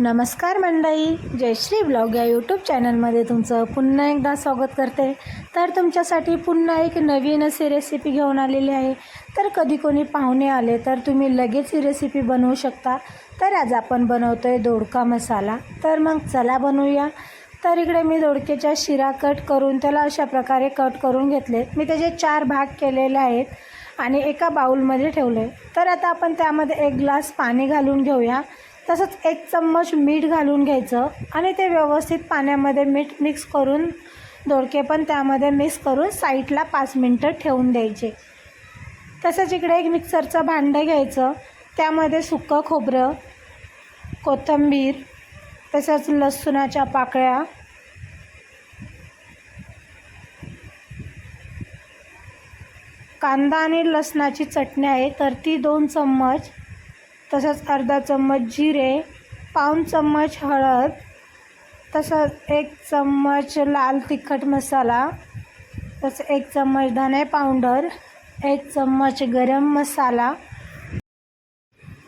नमस्कार मंडळी जयश्री ब्लॉग या यूट्यूब चॅनलमध्ये तुमचं पुन्हा एकदा स्वागत करते. तर तुमच्यासाठी पुन्हा एक नवीन अशी रेसिपी घेऊन आलेली आहे. तर कधी कोणी पाहुणे आले तर तुम्ही लगेच ही रेसिपी बनवू शकता. तर आज आपण बनवतो आहे दोडका मसाला. तर मग चला बनवूया. तर इकडे मी दोडक्याच्या शिरा कट करून त्याला अशा प्रकारे कट करून घेतले. मी त्याचे चार भाग केलेले आहेत आणि एका बाऊलमध्ये ठेवले. तर आता आपण त्यामध्ये एक ग्लास पाणी घालून घेऊया. तसंच एक चम्मच मीठ घालून घ्यायचं आणि ते व्यवस्थित पाण्यामध्ये मीठ मिक्स करून दोडके पण त्यामध्ये मिक्स करून साईडला पाच मिनटं ठेवून द्यायचे. तसंच इकडे एक मिक्सरचं भांडं घ्यायचं. त्यामध्ये सुकं खोबरं कोथिंबीर तसंच लसूणाच्या पाकळ्या कांदा आणि लसणाची चटणी आहे तर ती दोन चम्मच तसंच अर्धा चम्मच जिरे पाऊण चम्मच हळद तसंच एक चम्मच लाल तिखट मसाला तसं एक चम्मच धने पावडर एक चम्मच गरम मसाला.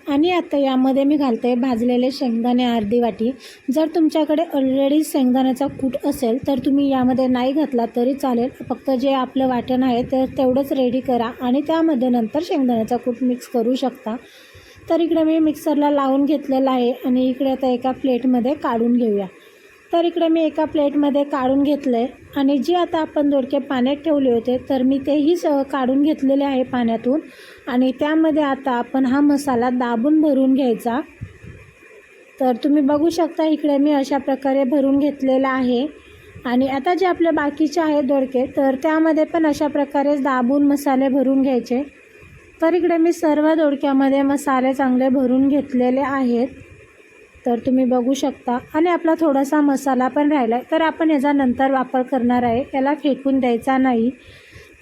आणि आता यामध्ये मी घालते भाजलेले शेंगदाणे अर्धी वाटी. जर तुमच्याकडे ऑलरेडी शेंगदाण्याचा कूट असेल तर तुम्ही यामध्ये नाही घातला तरी चालेल. फक्त जे आपलं वाटण आहे तर तेवढंच रेडी करा आणि त्यामध्ये नंतर शेंगदाण्याचा कूट मिक्स करू शकता. तर इकडे मी मिक्सरला लावून घेतलेलं आहे आणि इकडे आता एका प्लेटमध्ये काढून घेऊया. तर इकडे मी एका प्लेटमध्ये काढून घेतलं आहे आणि जे आता आपण दोडके पाण्यात ठेवले होते तर मी तेही स काढून घेतलेले आहे पाण्यातून. आणि त्यामध्ये आता आपण हा मसाला दाबून भरून घ्यायचा. तर तुम्ही बघू शकता इकडे मी अशा प्रकारे भरून घेतलेला आहे. आणि आता जे आपले बाकीचे आहेत दोडके तर त्यामध्ये पण अशा प्रकारे दाबून मसाले भरून घ्यायचे. तर इकडे मी सर्व दोडक्यामध्ये मसाले चांगले भरून घेतलेले आहेत. तर तुम्ही बघू शकता. आणि आपला थोडासा मसाला पण राहिला आहे तर आपण याचा नंतर वापर करणार आहे. याला फेकून द्यायचा नाही.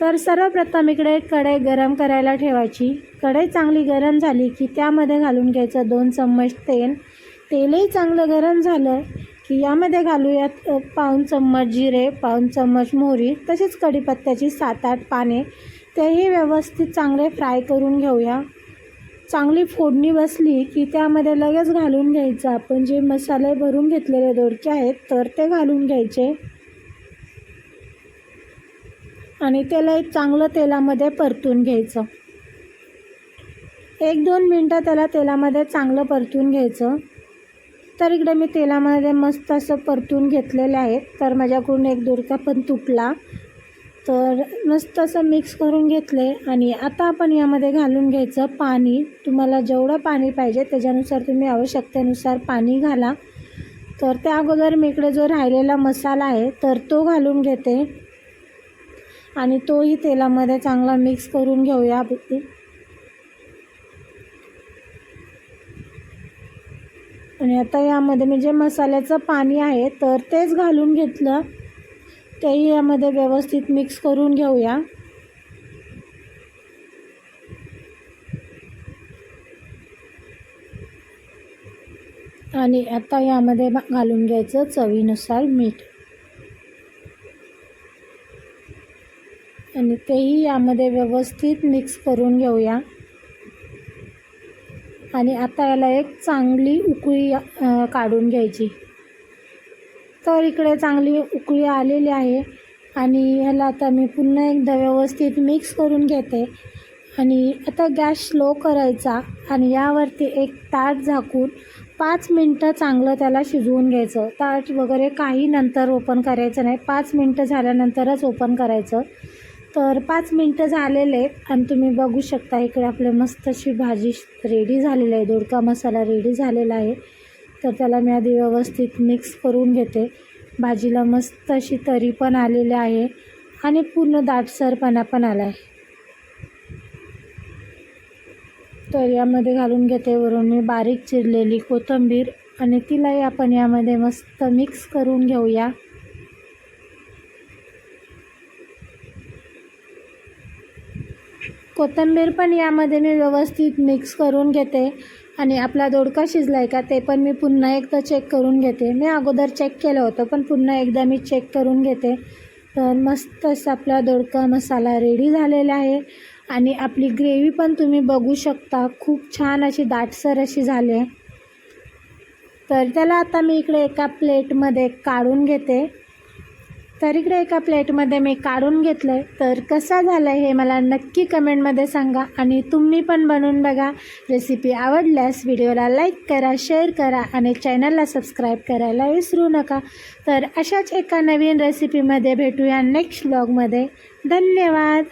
तर सर्वप्रथम इकडे कढई गरम करायला ठेवायची. कढई चांगली गरम झाली की त्यामध्ये घालून घ्यायचं दोन चम्मच तेल. तेलही चांगलं गरम झालं की यामध्ये घालूयात पाऊन पाऊण चम्मच जिरे पाऊण चम्मच मोहरी तसेच कढीपत्त्याची सात आठ पाने. तेही व्यवस्थित चांगले फ्राय करून घेऊया. चांगली फोडणी बसली की त्यामध्ये लगेच घालून घ्यायचं. आपण जे मसाले भरून घेतलेले दोडके आहेत तर ते घालून घ्यायचे. आणि त्याला एक चांगलं तेलामध्ये परतून घ्यायचं. एक दोन मिनटं त्याला तेलामध्ये चांगलं परतून घ्यायचं. तर इकडे मी तेलामध्ये मस्त असं परतून घेतलेले आहेत. तर माझ्याकडून एक दोडका पण तुटला. तर मस्त असं मिक्स करून घेतले. आणि आता आपण यामध्ये घालून घ्यायचं पाणी. तुम्हाला जेवढं पाणी पाहिजे त्याच्यानुसार तुम्ही आवश्यकतेनुसार पाणी घाला. तर त्या अगोदर मी इकडे जो राहिलेला मसाला आहे तर तो घालून घेते. आणि तोही तेलामध्ये चांगला मिक्स करून घेऊया. आणि आता यामध्ये मी जे मसाल्याचं पाणी आहे तर तेच घालून घेतलं. तेही यामध्ये व्यवस्थित मिक्स करून घेऊया. आणि आता यामध्ये घालून घ्यायचं चवीनुसार मीठ. आणि तेही यामध्ये व्यवस्थित मिक्स करून घेऊया. आणि आता याला एक चांगली उकळी काढून घ्यायची. तर इकडे चांगली उकळी आलेली आहे आणि ह्याला आता मी पुन्हा एकदा व्यवस्थित मिक्स करून घेते. आणि आता गॅस स्लो करायचा आणि यावरती एक ताट झाकून पाच मिनटं चांगलं त्याला शिजवून घ्यायचं. ताट वगैरे काही नंतर ओपन करायचं नाही. पाच मिनटं झाल्यानंतरच ओपन करायचं. तर पाच मिनटं झालेले आहेत आणि तुम्ही बघू शकता इकडे आपले मस्त अशी भाजी रेडी झालेली आहे. दोडका मसाला रेडी झालेला आहे. तर त्याला मी आधी व्यवस्थित मिक्स करून घेते. भाजीला मस्त अशी तरी पण आलेली आहे आणि पूर्ण दाटसरपणा पण आला आहे. तर यामध्ये घालून घेते वरून मी बारीक चिरलेली कोथिंबीर आणि तिलाही आपण यामध्ये मस्त मिक्स करून घेऊया. कोथिंबीर पण यामध्ये मी व्यवस्थित मिक्स करून घेते. आणि आपला दोडका शिजला आहे का ते पण मी पुन्हा एकदा चेक करून घेते. मी अगोदर चेक केलं होतं पण पुन्हा एकदा मी चेक करून घेते. तर मस्त असं आपला दोडका मसाला रेडी झालेला आहे आणि आपली ग्रेव्ही पण तुम्ही बघू शकता. खूप छान अशी दाटसर अशी झाली आहे. तर त्याला आता मी इकडे एका प्लेटमध्ये काढून घेते. तर इकडे एका प्लेटमध्ये मी काढून घेतलं आहे तर कसा झाला हे मला नक्की कमेंटमध्ये सांगा आणि तुम्ही पण बनवून बघा. रेसिपी आवडल्यास व्हिडिओला लाईक करा शेअर करा आणि चॅनलला सबस्क्राईब करायला विसरू नका. तर अशाच एका नवीन रेसिपीमध्ये भेटूया नेक्स्ट ब्लॉगमध्ये धन्यवाद!